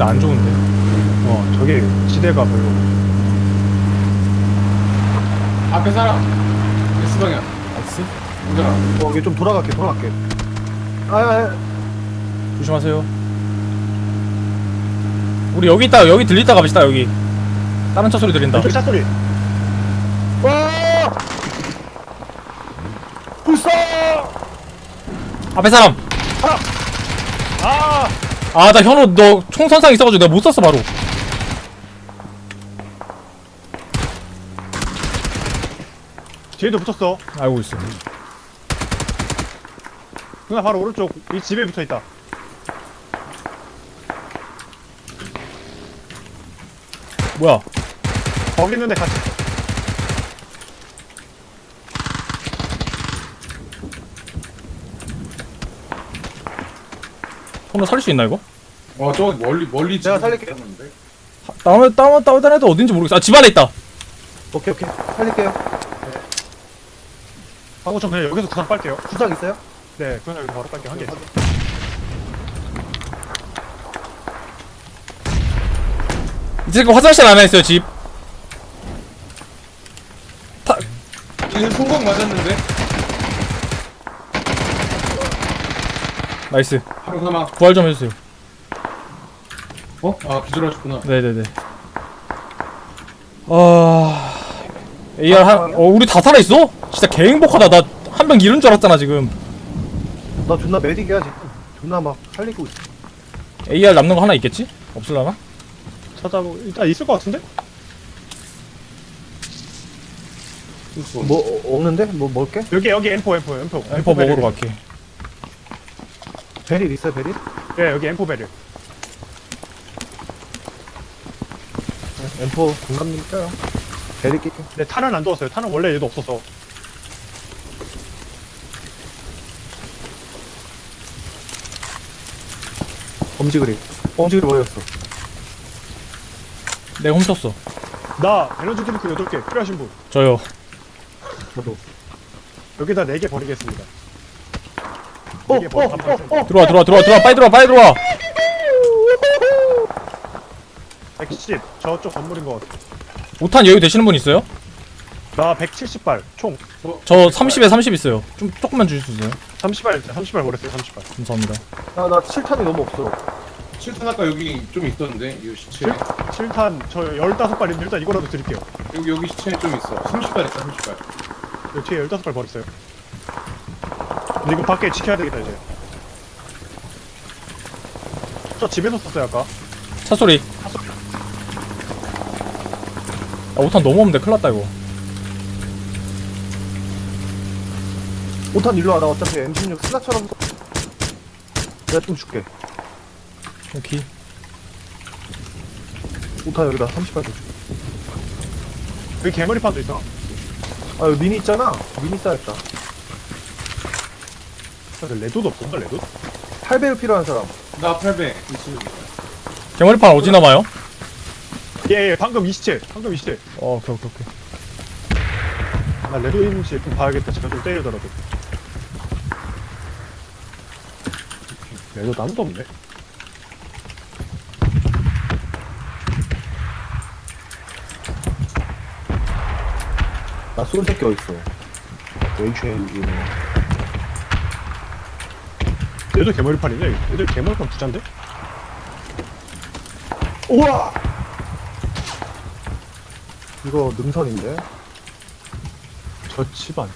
근데 안 좋은데. 어 저기 지대가 별로 앞에 사람 S 방향 나이스. 운전아 어, 여기 좀 돌아갈게, 돌아갈게. 아, 아, 조심하세요. 우리 여기 있다 여기 들리다 갑시다 여기. 다른 차 소리 들린다. 왼쪽 차 소리 와! 불사! 앞에 사람. 아 아 나 현우 너 총선상 있어가지고 내가 못 쐈어 바로. 뒤에도 붙었어 알고 있어. 누나 바로 오른쪽 이 집에 붙어 있다 뭐야? 거기 있는데 같이 현우 살릴 수 있나 이거? 어저 멀리 멀리 내가 지금 살릴게요. 있었는데. 다음에 다운 다운 애도 어딘지 모르겠어. 아 집 안에 있다. 오케이, 오케이. 살릴게요. 하고 전 그냥 여기서 구상 빨게요 부상 있어요? 네 그냥 여기서 바로 빨게요 한개 이 새끼 화장실 안에 있어요 집. 타 얘는 성공 맞았는데 나이스. 바로 사망 부활 좀 해주세요. 어? 아 기절하셨구나 네네네. 아 AR 한, 어 우리 다 살아 있어? 진짜 개 행복하다. 나 한 명 잃은 줄 알았잖아 지금. 나 존나 메딕이야, 지금. 존나 막 살리고 있어. AR 남는 거 하나 있겠지? 없을라나? 찾아보 일단 있을 것 같은데? 뭐, 어, 없는데? 뭐, 먹을게? 여기 여기 M4 M4 M4 엠퍼 먹으러 갈게. 베릴 있어요, 베릴? 네 여기 M4 배를 M4 공감님 껴요. 베릴 낄게. 네 탄은 안 두었어요 탄은 원래 얘도 없어서 엄지그리. 엄지그리 버렸어. 내가 훔쳤어. 나 에너지 드링크 8개 필요하신 분 저요. 저도. 여기다 4개 버리겠습니다 어, 이게 뭐 어, 반반 어, 어. 들어와 들어와 들어와 들어와 빨리 들어와 빨리 들어와. 110 저쪽 건물인 것 같아 5탄 여유 되시는 분 있어요? 나 170발 총 저 30에 30 있어요. 좀 조금만 주실 수 있어요? 30발 30발 버렸어요 30발 감사합니다. 아, 나 7탄이 너무 없어. 7탄 아까 여기 좀 있었는데 이 시체 7탄 저 15발 있는데 일단 이거라도 드릴게요 여기 여기 시체에 좀 있어 30발 있다 30발 여기 뒤에 15발 버렸어요 근데 이거 밖에 지켜야 되겠다 이제 저 집에서 썼어요 아까 차 소리. 아 5탄 너무 없는데 큰일 났다 이거. 5탄 일로 와. 나 어차피 M16 스나처럼. 내가 좀 줄게. 여기. 5탄 여기다 30발 줘. 여기 개머리판도 있어 아, 여기 미니 있잖아. 미니 쌓였다. 근데 레도도 없던가 레도? 8배율 필요한 사람. 나 8배 있으면 개머리판 어디 남아요? 예, 예 방금 이 시체 방금 이 시체 어 오케이 오케이 오케이. 나 레도 있는지 좀 봐야겠다 제가 좀 때리더라도 레도 아무도 없네 나쏠 새끼 어딨어. 왼쪽에 뭐. 얘도 개머리판이냐? 얘들 개머리판 부자인데? 우와! 이거 능선인데? 저 집안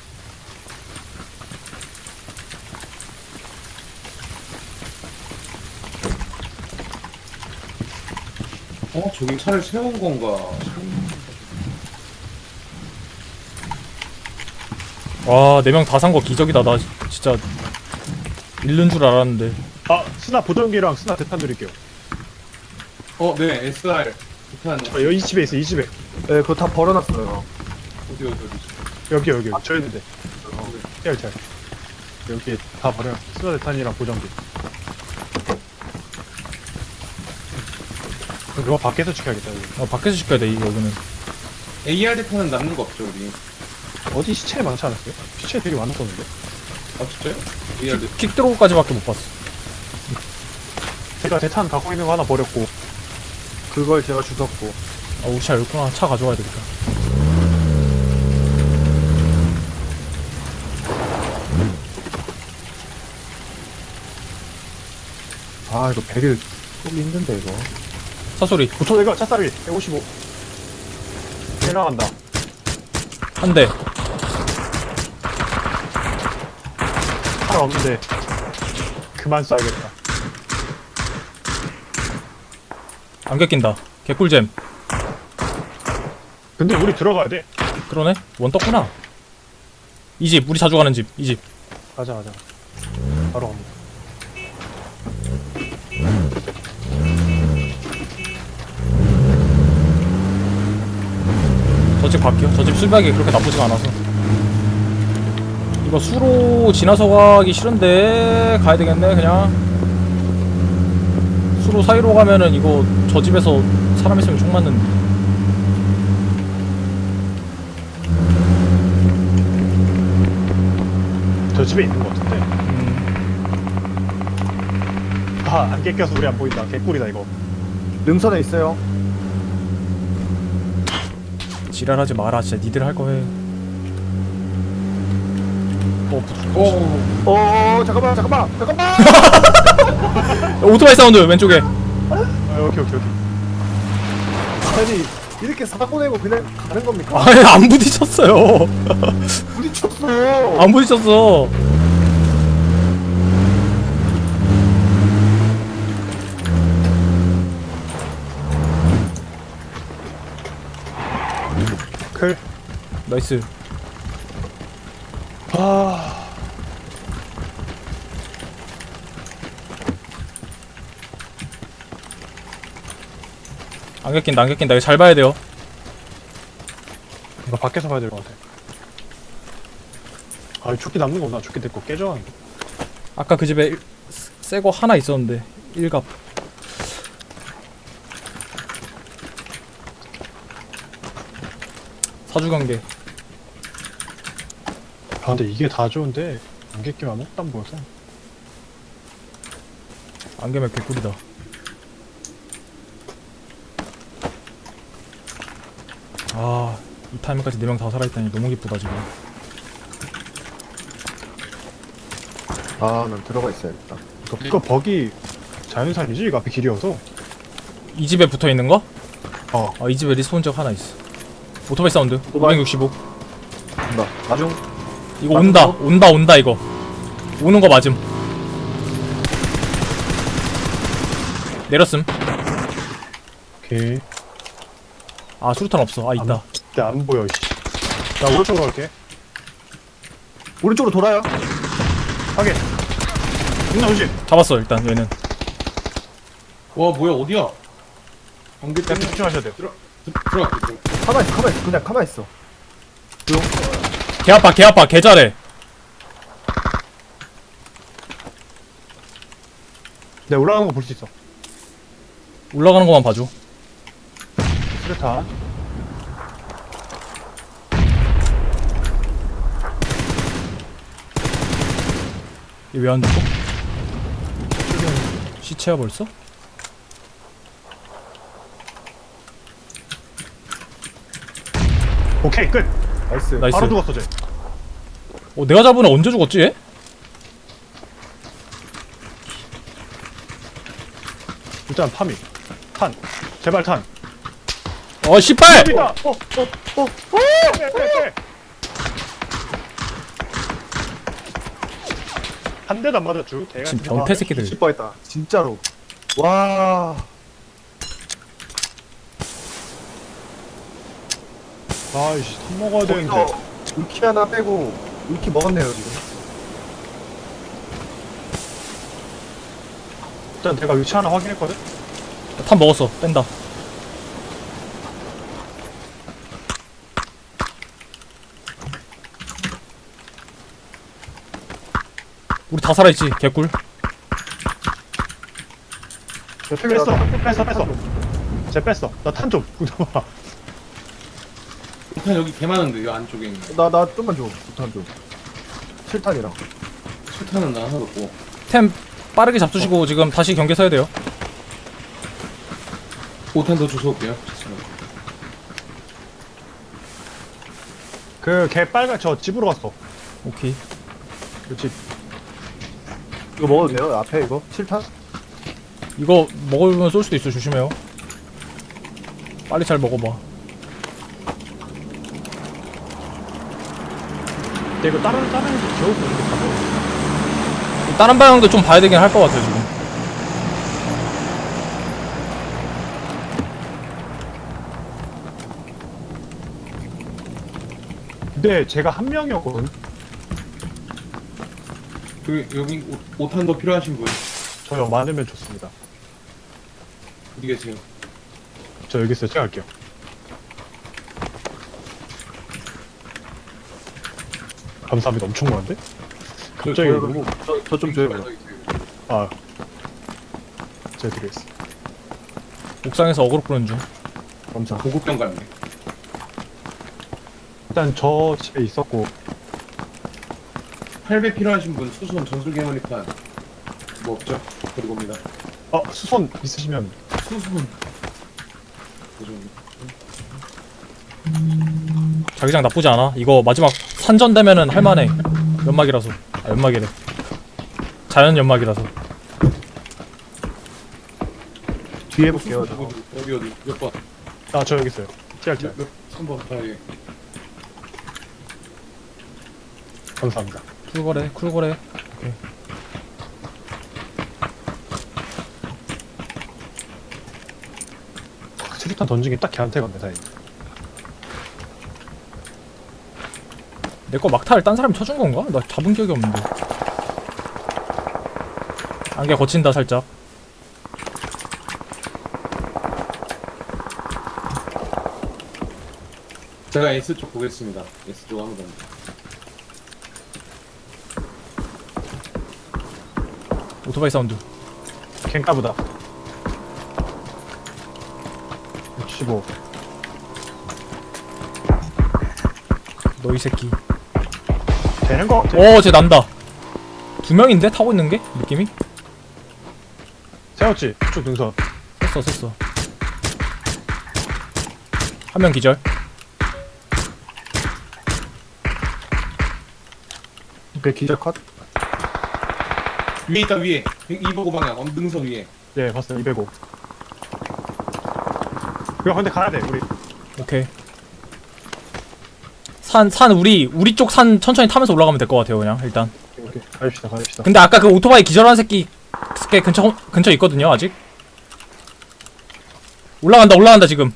어? 저기 차를 세운 건가 와, 네 명 다 산 거 기적이다. 나 진짜 잃는 줄 알았는데. 아 스나 보정기랑 스나 대탄 드릴게요 어, 네, SR. 부탄. 저 여기 이 집에 있어 이 집에 네, 그거 다 버려놨어요. 어디, 어디, 어디. 여기 여기 저 있는데 짤짤 여기 다 버려 스나 대탄이랑 보정기 이거 밖에서 지켜야겠다 여기. 아, 밖에서 시켜야 돼, 이 여기는. AR 대탄은 남는 거 없죠, 우리. 어디 시체 많지 않았어요? 시체 되게 많았었는데 아, 진짜요? 대탄. 킥 들어오까지밖에 못 봤어. 제가 대탄 갖고 있는 거 하나 버렸고 그걸 제가 주웠고. 아 우리 차 있구나 차 가져가야 되겠다 아, 이거 배를 쏘기 힘든데, 이거. 사소리 붙어 내가 차살이 155 지나간다 한 대 차 없는데 그만 쏴야겠다. 안개 낀다. 개꿀잼. 근데 우리 들어가야 돼. 그러네? 원 떴구나. 이 집 우리 자주 가는 집 이 집. 가자 가자. 바로 갑니다. 저 집 갈게요. 저 집 술박이 그렇게 나쁘지가 않아서. 이거 수로 지나서 가기 싫은데 가야 되겠네 그냥. 수로 사이로 가면은 이거 저 집에서 사람 있으면 총 맞는데. 저 집에 있는 거 같은데 음, 아안 껴서 우리 안 보인다 개꿀이다 이거 능선에 있어요. 지랄하지 마라. 진짜 니들 할 거 해. 어, 부- 오 어, 잠깐만, 잠깐만, 잠깐만! 오토바이 사운드 왼쪽에. 아, 오케이 오케이 오케이 아니, 이렇게 사고 내고 그냥 가는 겁니까? 아니 안 부딪혔어요. 부딪혔어! 안 부딪혔어. 클 나이스. 아... 안개 낀다 안개 낀다. 이거 잘 봐야 돼요. 이거 밖에서 봐야 될 것 같아 아 죽기 남는 거구나 죽기 됐고 깨져 아까 그 집에 새 거 하나 있었는데 일갑. 사주 관계. 아 근데 이게 다 좋은데 안개 끼면 아무것도 안 보여서 안개면 개꿀이다. 아, 이 타이밍까지 네명다 살아있다니 너무 기쁘다 지금. 아, 난 들어가 있어야겠다. 이거, 이거 버기 자연산이지? 이거 앞에 길이어서 이 집에 붙어 있는 거? 어 아, 이 집에 리스폰 적 하나 있어. 오토바이 사운드. 오토바이. 565. 간다. 나중, 이거 온다. 온다. 온다 이거. 오는 거 맞음. 내렸음. 오케이 아, 수류탄 없어. 아, 있다. 근데 안 보여 씨. 나 오른쪽으로 갈게 오른쪽으로 돌아요. 확인 누나 조심 잡았어, 일단 얘는. 와 뭐야 어디야 야 때문에 집중하셔야 돼요 들어 들어갈게 좀. 가만히 있어, 가만히 있어. 그냥 가만히 있어. 개 아파, 개 아파, 개 잘해. 내가 올라가는 거 볼 수 있어 올라가는 것만 봐줘. 수류탄 얘 왜 안 죽어? 시체야 벌써? 오케이 끝 나이스. 나이스. 바로 죽었어 쟤 어, 내가 잡은 애 언제 죽었지 얘? 일단 파밍 탄 제발 탄 어, 씨발! 탑이다 어, 어. 한 대도 안 맞았죠 대가 지금 변태 새끼들. 뒤질 뻔했다. 진짜로. 와. 아이씨 밥 먹어야 되는데 울키 하나 빼고 울키 먹었네요 지금. 일단 내가 위치 하나 확인했거든 탄 먹었어. 뺀다. 우리 다 살아있지, 개꿀. 뺐어 뺐어 뺐어 쟤 뺐어 나 탄좀 구겨봐 일단 여기 개 많은데 이 안쪽에 있는 거. 나, 나 좀만 줘. 부탄 좀. 7탄이랑. 실탄은 나 하나도 없고 템 빠르게 잡수시고 지금 다시 경계 서야 돼요. 오탄 더 주워 올게요. 그 개 빨간 저 집으로 갔어. 오케이 그렇지. 이거 먹어도 돼요? 앞에 이거? 7탄? 이거 먹으면 쏠 수도 있어 조심해요 빨리 잘 먹어봐 근데 이거 다른 다른 데 겨우 보는데 가서. 다른 방향도 좀 봐야 되긴 할 것 같아요 지금 근데 제가 한 명이었거든. 그 여기 오, 오탄 더 필요하신 분 저요 많으면 좋습니다. 어디 계세요? 저 여기 있어요. 제가 할게요. 감사합니다. 엄청 많은데? 갑자기 저- 너무 저 좀 줘요. 아 제가 드리겠습니다. 옥상에서 어그로 끄는 중 감사. 보급병 같네. 일단 저 집에 있었고 8배 필요하신 분 수선 전술개머리판 뭐 없죠? 그리고 옵니다. 어 수선 있으시면 수선. 그좀 자기장 나쁘지 않아 이거 마지막 산전 되면은 할만해 연막이라서 아 연막이래 자연 연막이라서 뒤에 볼게요. 저. 어디 어디 몇 번? 아 저 여기 있어요. TR TR. 몇 3번. 아 예. 감사합니다. 쿨거래 쿨거래 체류탄 던지기 딱 걔한테 갔네 다행히. 내 거 막타를 딴 사람이 쳐준 건가? 나 잡은 기억이 없는데 안개 거친다 살짝 제가 S 쪽 보겠습니다. S 쪽 없네. 오토바이 사운드 갱까보다. 65. 너 이 새끼 되는 거 같아. 어 쟤 난다 두 명인데 타고 있는 게 느낌이 세웠지? 쭉 능선. 썼어 썼어 한 명 기절 오케이, 기절 컷. 위에 있다 위에. 2보고 방향 언등선 위에. 예, 봤어요. 205. 이거 근데 가야 돼, 우리. 오케이 산 산 우리 우리 쪽 산 천천히 타면서 올라가면 될 것 같아요 그냥 일단 오케이. 가입시다, 가입시다. 근데 아까 그 오토바이 기절한 새끼 새끼 근처 근처 있거든요 아직 올라간다 올라간다 지금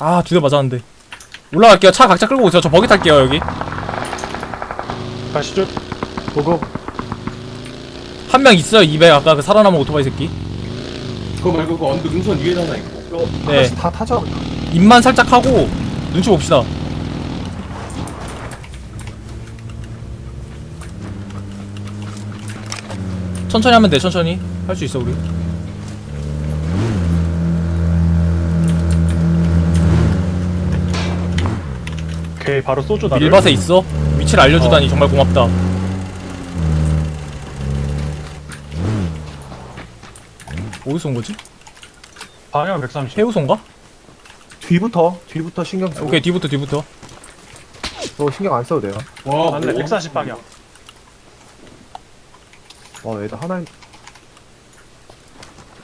아 두 대 맞았는데 올라갈게요 차 각자 끌고 오세요 저 버기 탈게요 여기 가시죠. 보고. 한 명 있어요 200 아까 그 살아남은 오토바이 새끼 그거 말고 그 언덕 능선 위에 하나 있고. 이거 네. 다 타죠. 입만 살짝 하고 눈치 봅시다 천천히 하면 돼 천천히 할 수 있어 우리 오케이, 바로 소주 나를. 밀밭에 있어 위치를 알려주다니 정말 고맙다 어디서 온 거지? 방향 130. 해우소인가? 뒤부터, 뒤부터 신경 쓰고. 오케이 뒤부터 뒤부터 저 신경 안 써도 돼요. 와 맞네, 뭐, 140 방향. 와, 얘들 하나,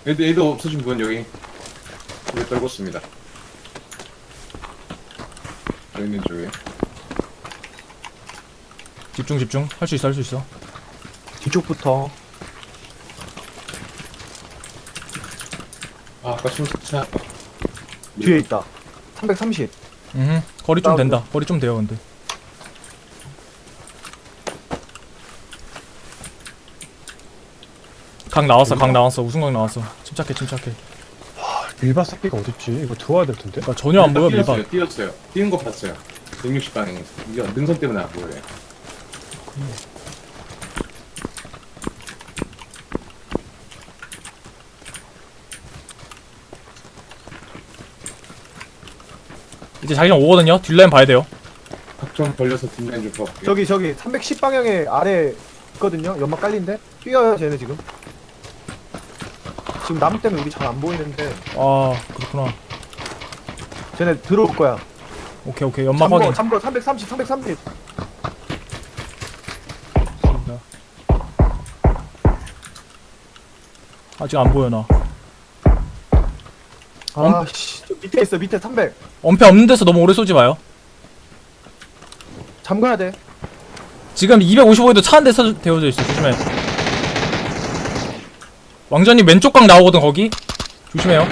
애들 애들 없어진 분 여기. 여기 떨궜습니다. 여기 있는 쪽에. 집중 집중 할 수 있어 할 수 있어 뒤쪽부터. 아 아까 순차. 뒤에 있다. 330. 음 거리 좀. 된다 거리 좀 돼요 근데 각 나왔어 각 나왔어 우승각 나왔어 침착해 침착해 밀밭 새끼가 어딨지? 이거 들어와야 될 텐데. 나 전혀 안 보여 밀밭 뛰었어요. 뛰었어요. 뛰는 거 봤어요. 160 방향에. 이게 능선 때문에 안 보여요. 이제 자기장 오거든요. 뒷라인 봐야 돼요. 각좀 벌려서 뒷라인 좀 봐볼게요. 저기, 저기, 310 방향에 아래 있거든요. 연막 깔린데? 뛰어요, 쟤네 지금. 지금 나무 때문에 우리 잘 안 보이는데. 아 그렇구나. 쟤네 들어올 거야. 오케이 오케이. 연막 확인. 참고. 330 330 아직 안 보여 나 아씨. 저 밑에 있어 밑에 300 엄폐 없는 데서 너무 오래 쏘지 마요. 잠가야 돼. 지금 255에도 차 한 대 되어져 있어 조심해. 왕전님 왼쪽 각 나오거든 거기? 조심해요.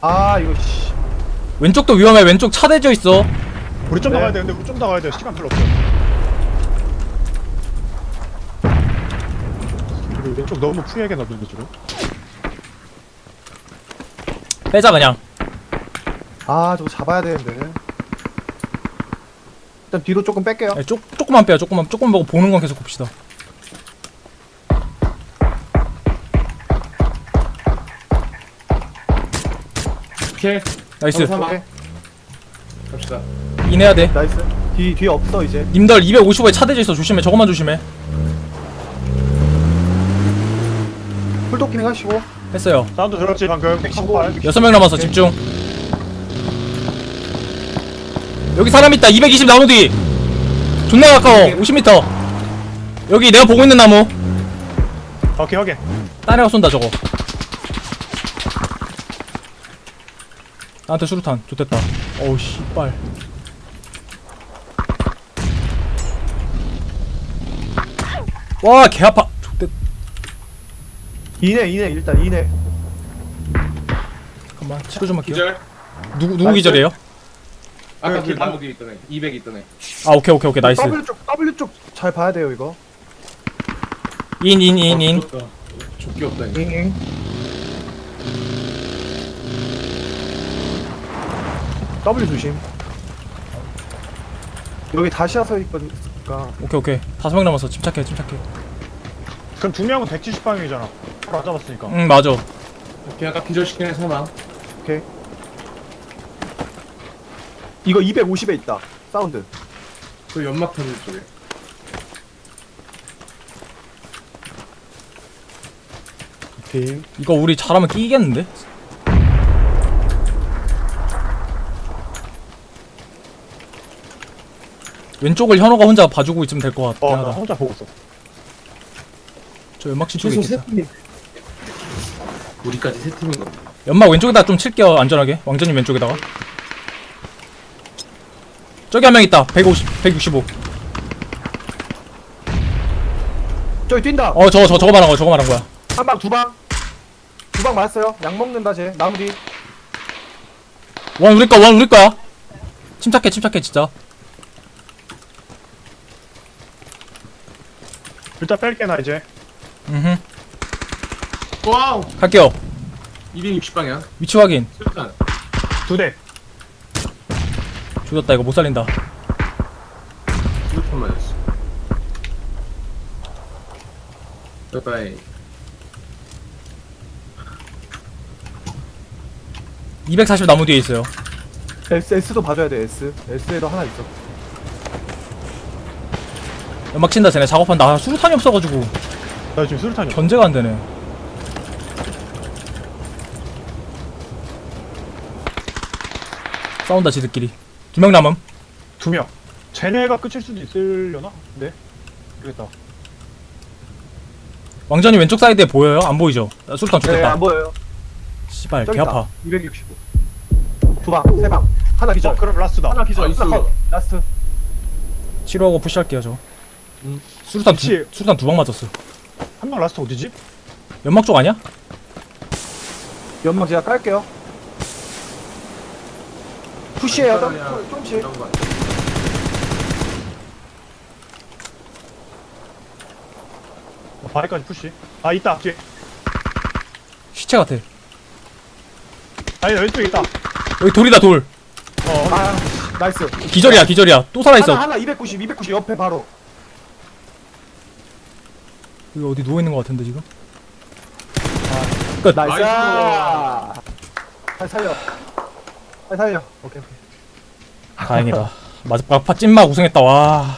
아 이거 씨. 왼쪽도 위험해. 왼쪽 차 대져 있어. 우리 좀 네. 나가야 돼. 근데 우리 좀 나가야 돼. 시간 별로 없어 우리 왼쪽 너무 프리하게 놔두는데 지금 빼자 그냥. 아 저거 잡아야 되는데. 일단 뒤로 조금 뺄게요. 네, 쪼, 조금만 빼요. 조금만 조금 보고 보는 건 계속 봅시다. 오케이. 나이스. 오케이. 갑시다. 인해야 돼. 나이스. 뒤 뒤에 없어 이제. 님들 255에 차 대져 있어. 조심해. 저것만 조심해 풀도킹 하시고. 했어요. 사운드 들었지 방금? 118 여섯 명 남았어 집중. 여기 사람 있다. 220 나무 뒤. 존나 가까워. 50m 여기 내가 보고 있는 나무. 오케이 확인. 딴 애가 쏜다 저거. 나한테 수류탄. 좋됐다. 어우 씨발. 와 개 아파. 좋됐 이내 이내 일단 이내 잠깐만 치료 좀 할게요 기절. 누구 누구 나이스. 기절이에요? 아까 그그 나무 뒤에 있던 애. 200 있던 애. 아 오케이 오케이 오케이 나이스 W 쪽 W 쪽 잘 봐야 돼요 이거 인 인 인인 어, 좋다. 좋게 없다. 이거. 잉잉 W 조심 여기 다시 와서 있으니까 오케이 오케이 다섯 명 남았어 침착해 침착해 그럼 두 명은 170방향이잖아 바로 안 잡았으니까. 응 맞아. 오케이 아까 기절시킨 애 사망. 오케이. 이거 250에 있다. 사운드. 그 연막 터질 쪽에. 오케이. 이거 우리 잘하면 끼겠는데? 왼쪽을 현호가 혼자 봐주고 있으면 될 것 같긴 어 나 하다. 혼자 보고 있어. 저 연막신 쪽에 최소 있겠다. 우리까지 세 팀인 겁니다. 연막 왼쪽에다 좀 칠게요 안전하게. 왕전님 왼쪽에다가. 저기 한 명 있다. 150 165 저기 뛴다. 어 저거 저거 저거 말한 거야 저거 말한 거야. 한 방 두 방. 두 방 맞았어요. 약 먹는다 쟤. 나무 뒤 원 우리 거원 우리 거야. 침착해 침착해 진짜. 일단 뺄게 나 이제. 음흠 와우. 갈게요 260방향. 위치 확인 수류탄. 두 대 죽었다 이거 못 살린다 수류탄 맞았어. 바이바이. 240 나무 뒤에 있어요 S, S도 봐줘야 돼 S S에도 하나 있어 연막 친다 쟤네 작업한다 아, 수류탄이 없어가지고 나 지금 수류탄이 없어 견제가 안 되네. 싸운다 지들끼리. 두 명 남음. 두 명 쟤네가 끝일 수도 있으려나? 네 모르겠다 왕전이 왼쪽 사이드에 보여요? 안 보이죠? 나 수류탄 네 좋겠다. 안 보여요 씨발 저기 개 있다 아파. 265 두 방 세 방 하나 기절 어 그럼 라스트다 하나 기절 컷. 라스트 치료하고 푸시할게요 저. 음. 수류탄 두, 그치. 수류탄 두 방 맞았어. 한 명 라스트 어디지? 연막 쪽 아니야? 연막 제가 깔게요 푸시해요 좀- 그냥 조금씩 이런 거. 어, 바위까지 푸시 아 있다 뒤에 시체 같아. 아니 왼쪽에 있다 여기 돌이다 돌. 어 아 나이스 기절이야 기절이야. 또 살아 있어. 하나 하나 290 290 옆에 바로 여기 어디 누워 있는 것 같은데 지금? 나이스 나이스. 빨리 살려 살려 오케이 오케이 다행이다. 마지막 파 찐막 우승했다 와.